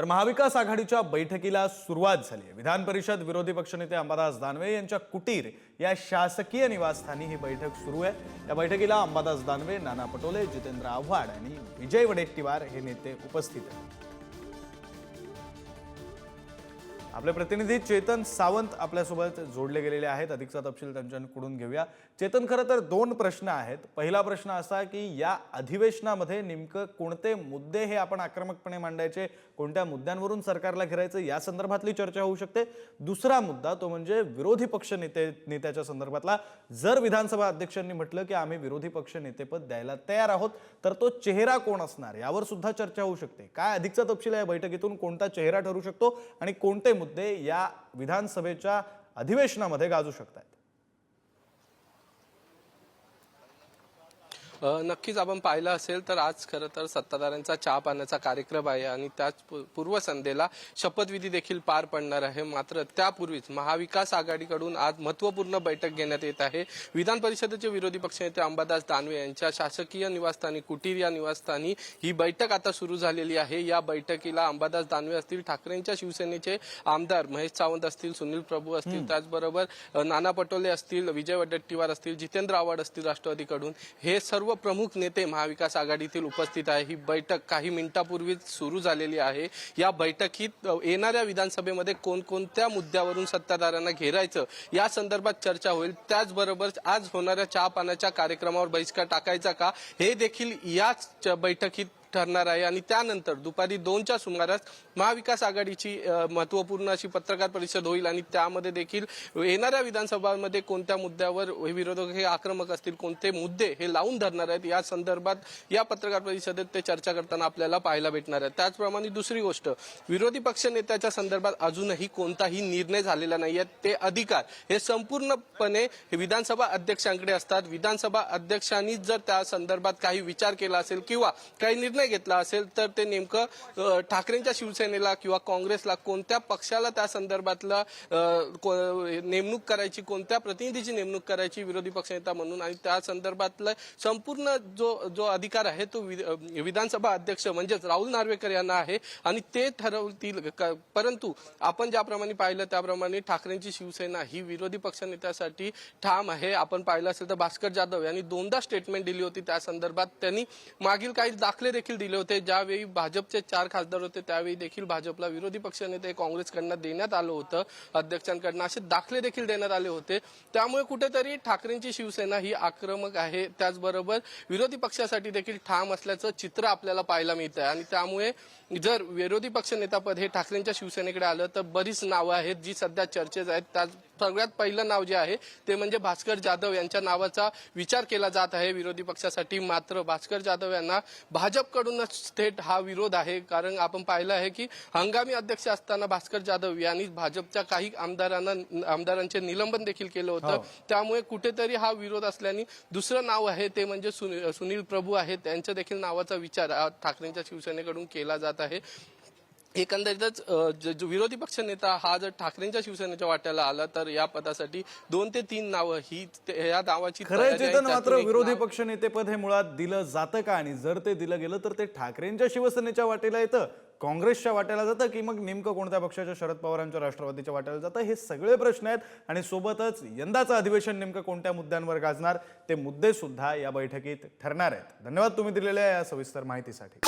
तर महाविकास आघाडीच्या बैठकीला सुरुवात झाली आहे. विधान परिषद विरोधी पक्षनेते अंबादास दानवे यांच्या कुटीर या शासकीय निवासस्थानी ही बैठक सुरू आहे. या बैठकीला अंबादास दानवे नाना पटोले जितेंद्र आव्हाड आणि विजय वडेट्टीवार हे नेते उपस्थित आहेत. आपले प्रतिनिधी चेतन सावंत आपल्यासोबत जोडले गेलेले आहेत. अधिकचा तपशील त्यांच्याकडून घेऊया. चेतन खरं तर दोन प्रश्न आहेत. पहिला प्रश्न असा की या अधिवेशनामध्ये नेमकं कोणते मुद्दे हे आपण आक्रमकपणे मांडायचे कोणत्या मुद्द्यांवरून सरकारला घेरायचं या संदर्भातली चर्चा होऊ शकते. दुसरा मुद्दा तो म्हणजे विरोधी पक्ष नेते नेत्याच्या संदर्भातला. जर विधानसभा अध्यक्षांनी म्हटलं की आम्ही विरोधी पक्ष नेतेपद द्यायला तयार आहोत तर तो चेहरा कोण असणार? यावर सुद्धा चर्चा होऊ शकते. काय अधिकचा तपशील आहे या बैठकीतून? कोणता चेहरा ठरू शकतो? आणि कोणते मुद्दे या विधानसभेच्या अधिवेशनामध्ये गाजू शकतात नक्कीच आपण पाहिलं असेल तर आज खरं तर सत्ताधाऱ्यांचा चहा पाण्याचा कार्यक्रम आहे आणि त्याच पूर्वसंध्येला शपथविधी देखील पार पडणार आहे. मात्र त्यापूर्वीच महाविकास आघाडीकडून आज महत्त्वपूर्ण बैठक घेण्यात येत आहे. विधान परिषदेचे विरोधी पक्षनेते अंबादास दानवे यांच्या शासकीय निवासस्थानी कुटीर या निवासस्थानी ही बैठक आता सुरू झालेली आहे. या बैठकीला अंबादास दानवे असतील ठाकरेंच्या शिवसेनेचे आमदार महेश सावंत असतील सुनील प्रभू असतील त्याचबरोबर नाना पटोले असतील विजय वडेट्टीवार असतील जितेंद्र आव्हाड असतील राष्ट्रवादीकडून. हे सर्व प्रमुख नेते महाविकास आघाडीतील उपस्थित आहे. ही बैठक काही मिनिटापूर्वीच सुरू झालेली आहे. या बैठकीत येणाऱ्या विधानसभेमध्ये कोणकोणत्या मुद्द्यावरून सत्ताधाऱ्यांना घेरायचं या संदर्भात चर्चा होईल. त्याचबरोबर आज होणाऱ्या चहा पाण्याच्या कार्यक्रमावर बहिष्कार टाकायचा का? हे देखील याच च- बैठकीत ठरणार आहे आणि त्यानंतर दुपारी दोनच्या सुमारास महाविकास आघाडीची महत्त्वपूर्ण अशी पत्रकार परिषद होईल आणि त्यामध्ये देखील येणाऱ्या विधानसभामध्ये कोणत्या मुद्द्यावर विरोधक हे आक्रमक असतील कोणते मुद्दे हे लावून धरणार आहेत या संदर्भात या पत्रकार परिषदेत ते चर्चा करताना आपल्याला पाहायला भेटणार आहे त्याचप्रमाणे दुसरी गोष्ट विरोधी पक्ष नेत्याच्या संदर्भात अजूनही कोणताही निर्णय झालेला नाहीये ते अधिकार हे संपूर्णपणे विधानसभा अध्यक्षांकडे असतात. विधानसभा अध्यक्षांनी जर त्या संदर्भात काही विचार केला असेल किंवा काही निर्णय घेतला असेल तर ते नेमकं ठाकरेंच्या शिवसेनेला किंवा काँग्रेसला कोणत्या पक्षाला त्या संदर्भातलं नेमणूक करायची कोणत्या प्रतिनिधीची नेमणूक करायची विरोधी पक्षनेता म्हणून आणि त्या संदर्भातलं संपूर्ण जो जो अधिकार आहे तो विधानसभा अध्यक्ष म्हणजेच राहुल नार्वेकर यांना आहे आणि ते ठरवतील परंतु आपण ज्याप्रमाणे पाहिलं त्याप्रमाणे ठाकरेंची शिवसेना ही विरोधी पक्षनेत्यासाठी ठाम आहे. आपण पाहिलं असेल तर भास्कर जाधव यांनी दोनदा स्टेटमेंट दिली होती. त्या संदर्भात त्यांनी मागील काही दाखले देखील देखील दिले होते. ज्यावेळी भाजपचे चार खासदार होते त्यावेळी देखील भाजपला विरोधी पक्षनेते काँग्रेसकडनं देण्यात आलं होतं. अध्यक्षांकडनं असे दाखले देखील देण्यात आले होते. त्यामुळे कुठेतरी ठाकरेंची शिवसेना ही आक्रमक आहे. त्याचबरोबर विरोधी पक्षासाठी देखील ठाम असल्याचं चित्र आपल्याला पाहायला मिळतं आणि त्यामुळे जर विरोधी पक्षनेतापद हे ठाकरेंच्या शिवसेनेकडे आलं तर बरीच नावं आहेत जी सध्या चर्चेत आहेत. त्याच सगळ्यात पहिलं नाव जे आहे ते म्हणजे भास्कर जाधव यांच्या नावाचा विचार केला जात आहे. विरोधी पक्षासाठी मात्र भास्कर जाधव यांना भाजपकडूनच थेट हा विरोध आहे. कारण आपण पाहिलं आहे की हंगामी अध्यक्ष असताना भास्कर जाधव यांनी भाजपच्या काही आमदारांना आमदारांचे निलंबन देखील केलं होतं. त्यामुळे कुठेतरी हा विरोध असल्याने दुसरं नाव आहे ते म्हणजे सुनी- सुनील प्रभू आहेत. त्यांच्या देखील नावाचा विचार ठाकरेंच्या शिवसेनेकडून केला जात आहे. एकंदरीतच ज- विरोधी पक्ष नेता हा जर ठाकरेंच्या शिवसेनेच्या वाट्याला आला तर या पदासाठी दोन ते तीन नावं ही या नावाची मात्र विरोधी पक्ष नेतेपद हे मुळात दिलं जातं का? आणि जर ते दिलं गेलं तर ते ठाकरेंच्या शिवसेनेच्या वाटेला येतं काँग्रेसच्या वाट्याला जातं की मग नेमकं कोणत्या पक्षाच्या? शरद पवारांच्या राष्ट्रवादीच्या वाट्याला जातं? हे सगळे प्रश्न आहेत. आणि सोबतच यंदाचं अधिवेशन नेमकं कोणत्या मुद्द्यांवर गाजणार ते मुद्दे सुद्धा या बैठकीत ठरणार आहेत. धन्यवाद तुम्ही दिलेल्या या सविस्तर माहितीसाठी.